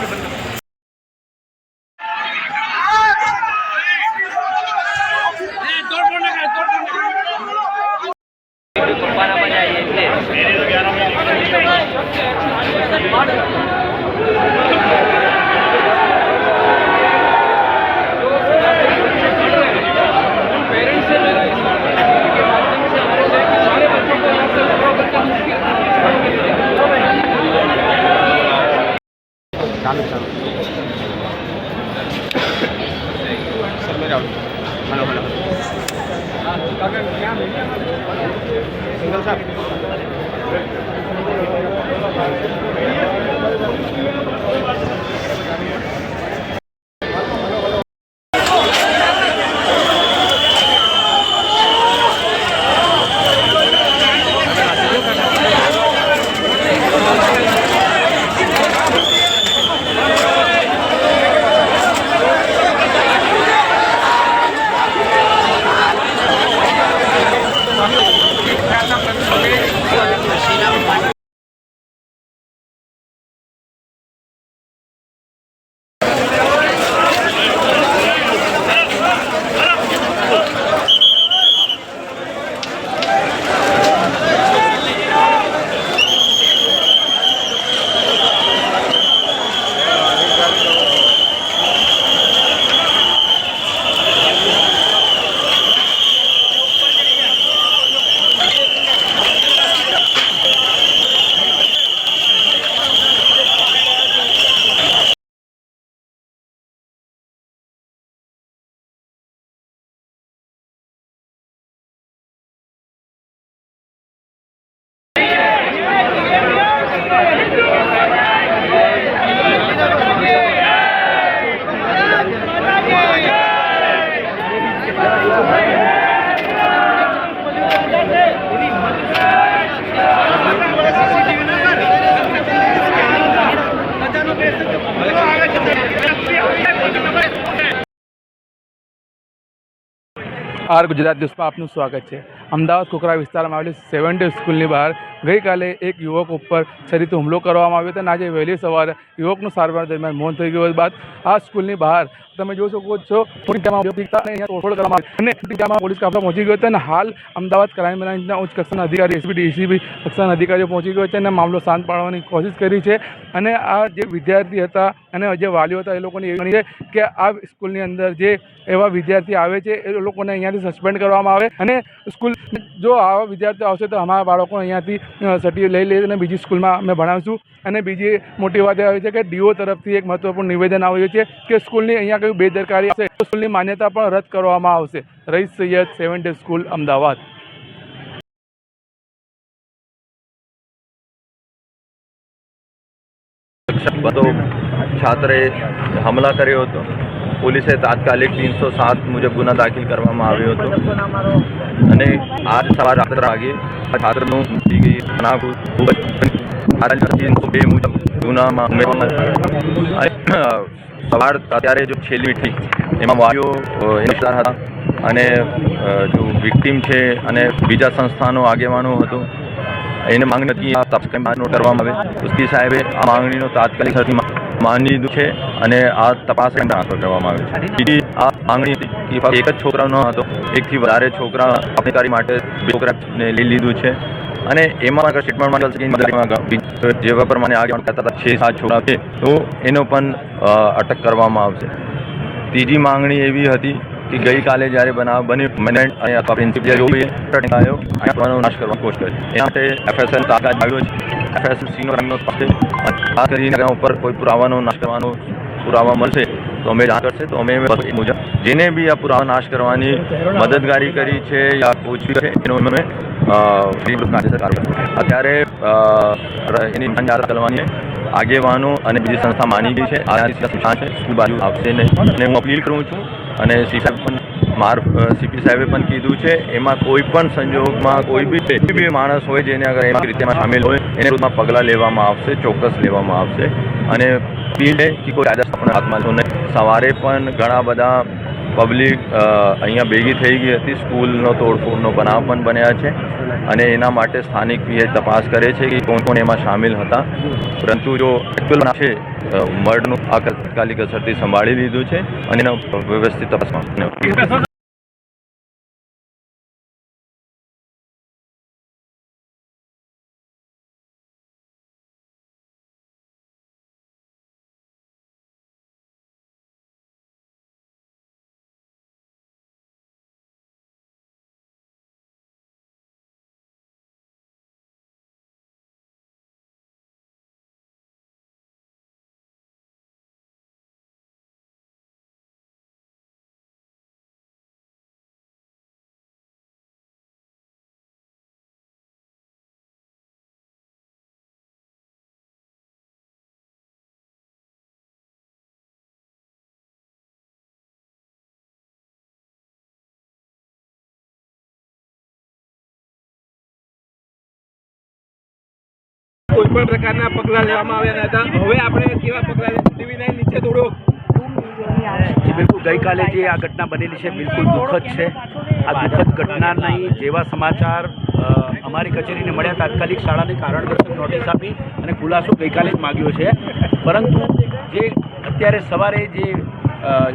பண்ணுங்க આર ગુજરાત ન્યૂઝમાં આપનું સ્વાગત છે. અમદાવાદ કોકરા વિસ્તારમાં આવેલી સેવન ડે સ્કૂલની બહાર ગઈકાલે એક યુવક ઉપર છરીથી હુમલો કરવામાં આવ્યો હતો આજે વહેલી સવારે યુવકનું સારવાર દરમિયાન મૌન થઈ ગયું. બાદ આ સ્કૂલની બહાર તમે જોઈ શકો છો તોડફોડ કરવામાં અને પોલીસ કાફલા પહોંચી ગયો હતો અને હાલ અમદાવાદ ક્રાઇમ બ્રાન્ચના ઉચ્ચ કક્ષાના અધિકારી એસપી ડીસીબી કક્ષાના અધિકારીઓ પહોંચી ગયો છે અને મામલો શાંત પાડવાની કોશિશ કરી છે. અને આ જે વિદ્યાર્થી હતા અને જે વાલીઓ હતા, એ લોકોની એવી છે કે આ સ્કૂલની અંદર જે એવા વિદ્યાર્થી આવે છે, એ લોકોને અહીંયાથી સસ્પેન્ડ કરવામાં આવે અને સ્કૂલ જો આવા વિદ્યાર્થીઓ આવશે તો અમારા બાળકો અહીંયાથી અ, સર્ટિ લઈ લઈને બીજી સ્કૂલમાં અમે ભણાવીશું. અને બીજી મોટી વાત આવી છે કે ડીઓ તરફથી એક મહત્વપૂર્ણ નિવેદન આવ્યું છે કે સ્કૂલની અહીંયા કઈ બેદરકારી હશે. સ્કૂલની માન્યતા પણ રદ કરવામાં આવશે. Rais Sayed seven school Ahmedabad. છાત્રે હમલા કર્યો હતો. પોલીસે તાત્કાલિક ત્રણસો સાત મુજબ ગુના દાખલ કરવામાં આવ્યો હતો. અને આજ સવાર રાત્રે વાગે છાત્રનું થઈ ગઈ ત્રણસો બે મુજબ ગુનામાં ઉમેરવામાં સવાર અત્યારે જો છેલ્લી મીઠી એમાં વાલીઓ વિસ્તાર હતા. અને જો વિક્ટીમ છે અને બીજા સંસ્થાનો આગેવાનો હતો એને માંગણી હતી આ કરવામાં આવે. કુસ્તી સાહેબે આ માંગણીનો તાત્કાલિક માની છે અને આ તપાસ ટ્રાન્સફર કરવામાં આવે છે. બીજી આ માંગણી હતી એક જ છોકરાનો હતો, એકથી વધારે છોકરા અધિકારી માટે છોકરાને લઈ લીધું છે. અને એમાં આગળ સ્ટેટમેન્ટમાં ચાલશે કે જેવા પ્રમાણે આગળ કરતા છ સાત છોકરા છે, તો એનો પણ અટક કરવામાં આવશે. ત્રીજી માંગણી એવી હતી કે ગઈકાલે જ્યારે બનાવ બની મેનેજમેન્ટ અને અથવા પ્રિન્સિપલ જો બી આવ્યો પુરાવાનો નાશ કરવાની કોશિશ કરી એના માટે એફએસએલ તાકાત આવ્યો છે સીનો રંગનો પાસે ખાસ કરીને એના ઉપર કોઈ પુરાવાનો નાશ કરવાનો પુરાવા મળશે તો અમે જાણ કરશે તો અમે એ મુજબ જેને બી આ પુરાવા નાશ કરવાની મદદગારી કરી છે યા કોઈ છે એનો અમે વિરુદ્ધ કાર્યસર કાર્ય કરશું. અત્યારે એની જાહેરાત કરવાની આગેવાનો અને બીજી સંસ્થા માની ગઈ છે. આ સૂચના છે. સ્કૂલ બાજુ આવશે નહીં અને હું અપીલ કરું છું. અને સી પણ માર સીપી સાહેબે પણ કીધું છે, એમાં કોઈ પણ સંજોગમાં કોઈ બી બી માણસ હોય જેને અગર એમાં રીતેમાં સામેલ હોય, એને વિરુદ્ધમાં પગલાં લેવામાં આવશે, ચોક્કસ લેવામાં આવશે. અને અપીલ છે કે કોઈ આપણે હાથમાં નહીં. સવારે પણ ઘણા બધા પબ્લિક અહીંયા ભેગી થઈ ગઈ હતી. સ્કૂલનો તોડફોડનો બનાવ પણ બન્યા છે અને એના માટે સ્થાનિક પીએ તપાસ કરે છે કે કોણ કોણ એમાં સામેલ હતા. પરંતુ જો એકચ્યુઅલ છે મર્ડનું આ તાત્કાલિક અસરથી સંભાળી લીધું છે અને એનો વ્યવસ્થિત તપાસમાં કોઈ પણ પ્રકારના પગલાં લેવામાં આવ્યા નતા હવે આપણે કેવા પગલાં ટીવી નાઇન નીચે થોડો જી બિલકુલ. ગઈકાલે જે આ ઘટના બનેલી છે બિલકુલ દુઃખદ છે. આ દુઃખદ નહીં જેવા સમાચાર અમારી કચેરીને મળ્યા તાત્કાલિક શાળાને કારણદર્શક નોટિસ આપી અને ખુલાસો ગઈકાલે જ માગ્યો છે. પરંતુ જે અત્યારે સવારે જે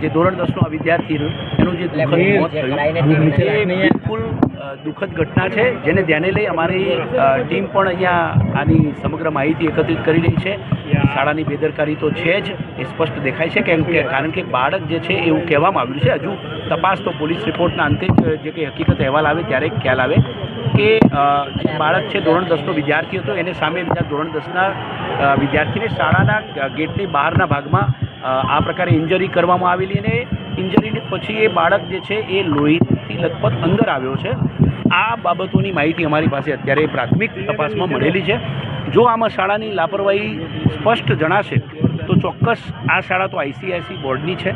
જે ધોરણ દસનો આ વિદ્યાર્થી એનું જે દુઃખદ મોત થયું એ બિલકુલ દુઃખદ ઘટના છે, જેને ધ્યાને લઈ અમારી ટીમ પણ અહીંયા આની સમગ્ર માહિતી એકત્રિત કરી રહી છે. શાળાની બેદરકારી તો છે જ, એ સ્પષ્ટ દેખાય છે કેમ કે, કારણ કે બાળક જે છે એવું કહેવામાં આવ્યું છે. હજુ તપાસ તો પોલીસ રિપોર્ટના અંતે જ, જે કંઈ હકીકત અહેવાલ આવે ત્યારે ખ્યાલ આવે કે બાળક છે ધોરણ દસનો વિદ્યાર્થી હતો, એને સામે બીજા ધોરણ દસના વિદ્યાર્થીને શાળાના ગેટની બહારના ભાગમાં આ પ્રકારે ઇન્જરી કરવામાં આવેલી અને ઇન્જરીને પછી એ બાળક જે છે એ લોહીથી લગભગ અંદર આવ્યો છે. આ બાબતોની માહિતી અમારી પાસે અત્યારે પ્રાથમિક તપાસમાં મળેલી છે. જો આમાં શાળાની લાપરવાહી સ્પષ્ટ જણાશે તો ચોક્કસ આ શાળા તો આઈસીઆઈસી બોર્ડની છે.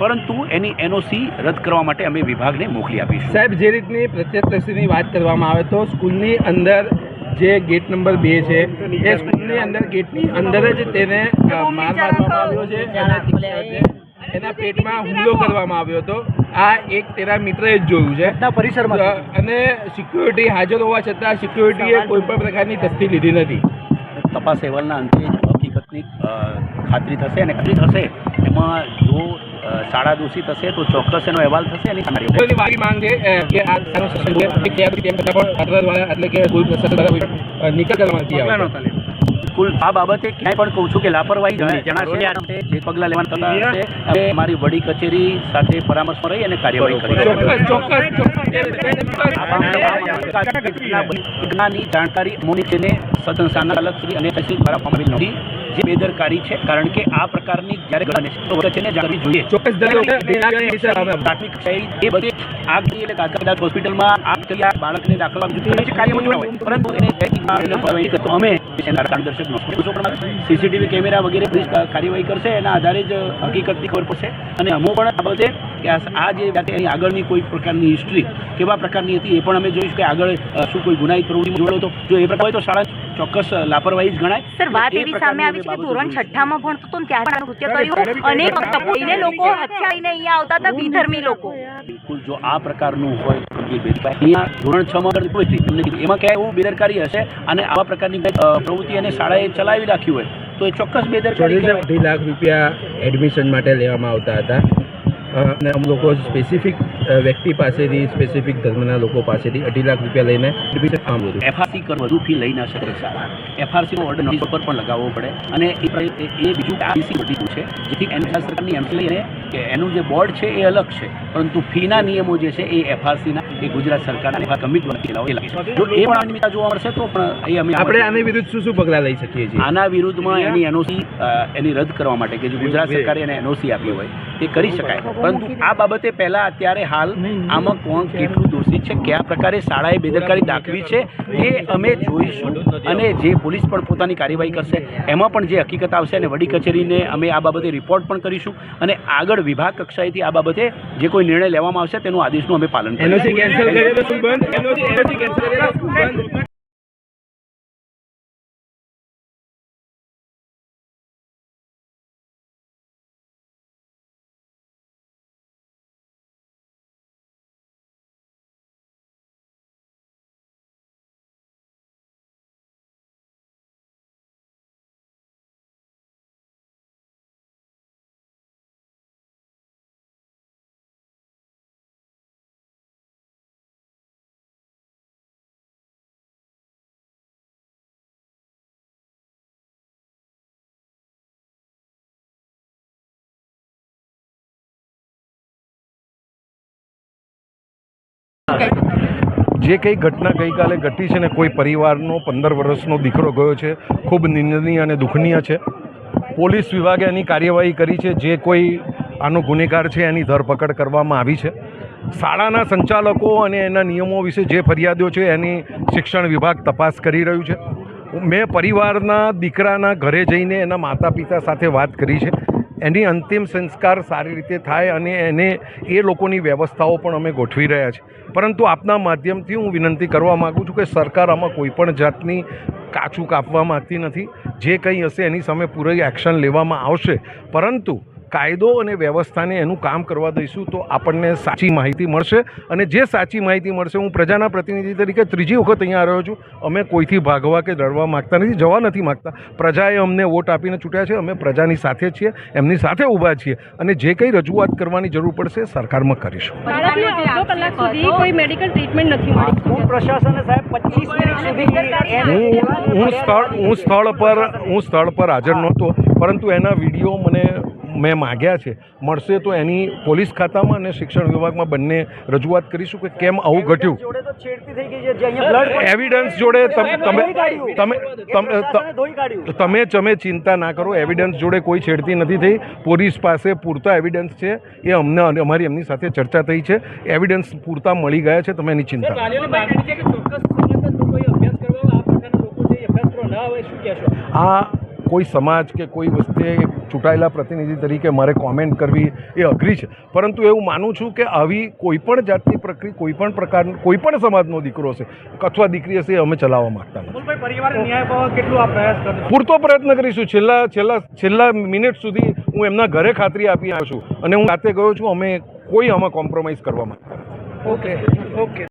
પરંતુ એની એનઓસી રદ કરવા માટે અમે વિભાગને મોકલી આપીશું. સાહેબ જે રીતની પ્રત્યક્ષદર્શીની વાત કરવામાં આવે તો સ્કૂલની અંદર જે ગેટ નંબર બે છે એ સ્કૂલની અંદર ગેટની અંદર જ તેને માર મારવામાં આવ્યો છે અને એના પેટમાં હુમલો કરવામાં આવ્યો હતો. આ એક તેના મિત્રએ જ જોયું છે. પરિસરમાં. અને સિક્યુરિટી હાજર હોવા છતાં સિક્યુરિટીએ કોઈ પણ પ્રકારની તસ્દી લીધી નથી. તપાસ અહેવાલના અંતે હકીકતની ખાતરી થશે અને ખાતરી થશે. એમાં જો શાળા દોષી હશે તો ચોક્કસ એનો અહેવાલ થશે અને મારી માંગ છે કે આ સારો સસ્પેન્ડ છે. તેમ છતાં પણ દ્વારા એટલે કે કોઈ, નિકાલ કરવામાં નથી આવતો. કુલ આ બાબતે ક્યાંય પણ કહું છું કે લાપરવાહી જણાશે જે પગલાં લેવાના અમે અમારી વડી કચેરી સાથે પરામર્શમાં રહી અને કાર્યવાહી કરી ઘટનાની જાણકારી મોનિટેને સદન સાના શ્રી અને તહેસીલ દ્વારા આવેલ નથી. જે બેદરકારી છે કારણ કે આ પ્રકારની જ્યારે છે વચ્ચેને જાણવી જોઈએ. ચોક્કસ દરેક વિભાગની વિશે અમે પ્રાથમિક કક્ષાએ એ બધી આગ કરી એટલે હોસ્પિટલમાં આગ કરી આ બાળકને દાખલ કાર્ય પરંતુ એને તો અમે સીસીટીવી કેમેરા વગેરે કાર્યવાહી કરશે એના આધારે જ હકીકતની ખબર પડશે. અને અમુક પણ આ બાબતે કે આ જે એની આગળની કોઈ પ્રકારની હિસ્ટ્રી કેવા પ્રકારની હતી એ પણ અમે જોઈશું કે આગળ શું કોઈ ગુનાહિત પ્રવૃત્તિ જોડાયો હતો જો એ પ્રકાર હોય તો શાળા ચોક્કસ લાપરવાહી જ ગણાય. સર વાત એવી સામે આવી છે કે ધોરણ છઠ્ઠામાં ભણતો હતો ત્યારે પણ કૃત્ય કર્યું. અને તપોઈને લોકો લઈને અહીંયા આવતા હતા વિધર્મી લોકો. બિલકુલ જો આ પ્રકારનું હોય. અહીંયા ધોરણ છ માં. એમાં ક્યાંય એવું બેદરકારી હશે અને આવા પ્રકારની પ્રવૃત્તિ અને શાળાએ ચલાવી રાખી હોય તો એ ચોક્કસ બેદરકારી લાખ રૂપિયા એડમિશન માટે લેવામાં આવતા હતા. અને અમુક લોકો સ્પેસિફિક વ્યક્તિ પાસેથી સ્પેસિફિક ધર્મના લોકો પાસેથી અઢી લાખ રૂપિયા લઈને આમ હતું એફઆરસી કર વધુ ફી લઈ ના શકે સારા એફઆરસીનો ઓર્ડર નોટિસ પર પણ લગાવવો પડે. અને એ બીજું આઈસી નોટિસ છે જેથી એમ સરકારની એમસી લઈને કે એનું જે બોર્ડ છે એ અલગ છે. પરંતુ ફીના નિયમો જે છે એ એફઆરસી ના એ ગુજરાત સરકારના એવા કમિટી દ્વારા એ લાગે જો એ પણ અનિયમિતતા જોવા મળશે તો પણ એ અમે આપણે આની વિરુદ્ધ શું શું પગલાં લઈ શકીએ છીએ? આના વિરુદ્ધમાં એની એનઓસી એની રદ કરવા માટે કે જે ગુજરાત સરકારે એને એનઓસી આપી હોય તે કરી શકાય. પરંતુ આ બાબતે પહેલા અત્યારે હાલ આમાં કોણ કેટલું દોષિત છે, કયા પ્રકારે શાળાએ બેદરકારી દાખવી છે, એ અમે જોઈશું. અને જે પોલીસ પણ પોતાની કાર્યવાહી કરશે, એમાં પણ જે હકીકત આવશે અને વડી કચેરીને અમે આ બાબતે રિપોર્ટ પણ કરીશું. અને આગળ વિભાગ કક્ષાએથી આ બાબતે જે કોઈ નિર્ણય લેવામાં આવશે તેનું આદેશનું અમે પાલન કરીશું. જે કંઈ ઘટના ગઈકાલે ઘટી છે ને કોઈ પરિવારનો પંદર વર્ષનો દીકરો ગયો છે, ખૂબ નિંદનીય અને દુઃખનીય છે. પોલીસ વિભાગે એની કાર્યવાહી કરી છે, જે કોઈ આનો ગુનેગાર છે એની ધરપકડ કરવામાં આવી છે. શાળાના સંચાલકો અને એના નિયમો વિશે જે ફરિયાદો છે એની શિક્ષણ વિભાગ તપાસ કરી રહ્યું છે. મેં પરિવારના દીકરાના ઘરે જઈને એના માતા પિતા સાથે વાત કરી છે. એની અંતિમ સંસ્કાર સારી રીતે થાય અને એને એ લોકોની વ્યવસ્થાઓ પણ અમે ગોઠવી રહ્યા છીએ. પરંતુ આપના માધ્યમથી હું વિનંતી કરવા માગું છું કે સરકાર આમાં કોઈપણ જાતની કાચું કાપવા માગતી નથી. જે કંઈ હશે એની સામે પૂરી એક્શન લેવામાં આવશે. પરંતુ કાયદો અને વ્યવસ્થાને એનું કામ કરવા દઈશું તો આપણને સાચી માહિતી મળશે અને જે સાચી માહિતી મળશે હું પ્રજાના પ્રતિનિધિ તરીકે ત્રીજી વખત અહીંયા રહ્યો છું. અમે કોઈથી ભાગવા કે ડરવા માગતા નથી જવા નથી માગતા. પ્રજાએ અમને વોટ આપીને ચૂંટ્યા છે અમે પ્રજાની સાથે છીએ એમની સાથે ઊભા છીએ અને જે કંઈ રજૂઆત કરવાની જરૂર પડશે સરકારમાં કરીશું. કલાક સુધી કોઈ મેડિકલ ટ્રીટમેન્ટ નથી મળી. પ્રશાસને સાહેબ પચીસ મિનિટ સુધી હું હું સ્થળ હું સ્થળ પર હું સ્થળ પર હાજર નહોતો પરંતુ એના વીડિયો મને મેં માગ્યા છે. મળશે તો એની પોલીસ ખાતામાં અને શિક્ષણ વિભાગમાં બંને રજૂઆત કરીશું કે કેમ આવું ઘટ્યું. છેડતી થઈ ગઈ છે જે અહીંયા બ્લડ એવિડન્સ જોડે તમે તમે તમે તમે તમે તમે ચિંતા ના કરો એવિડન્સ જોડે કોઈ છેડતી નથી થઈ. પોલીસ પાસે પૂરતા એવિડન્સ છે. એ અમને અમારી એમની સાથે ચર્ચા થઈ છે. એવિડન્સ પૂરતા મળી ગયા છે તમે એની ચિંતા આ કોઈ સમાજ કે કોઈ વસ્તુએ ચૂંટાયેલા પ્રતિનિધિ તરીકે મારે કોમેન્ટ કરવી એ અઘરી છે. પરંતુ એવું માનું છું કે આવી કોઈ પણ જાતની પ્રક્રિયા કોઈ પણ કોઈપણ કોઈ પણ સમાજનો દીકરો હશે અથવા દીકરી હશે અમે ચલાવવા માંગતા નથી. પરિવાર ન્યાય આ પ્રયાસ પૂરતો પ્રયત્ન કરીશું. છેલ્લા છેલ્લા છેલ્લા મિનિટ સુધી હું એમના ઘરે ખાતરી આપી આવ્યો છું. અને હું રાતે ગયો છું અમે કોઈ આમાં કોમ્પ્રોમાઇઝ કરવા માંગતા ઓકે ઓકે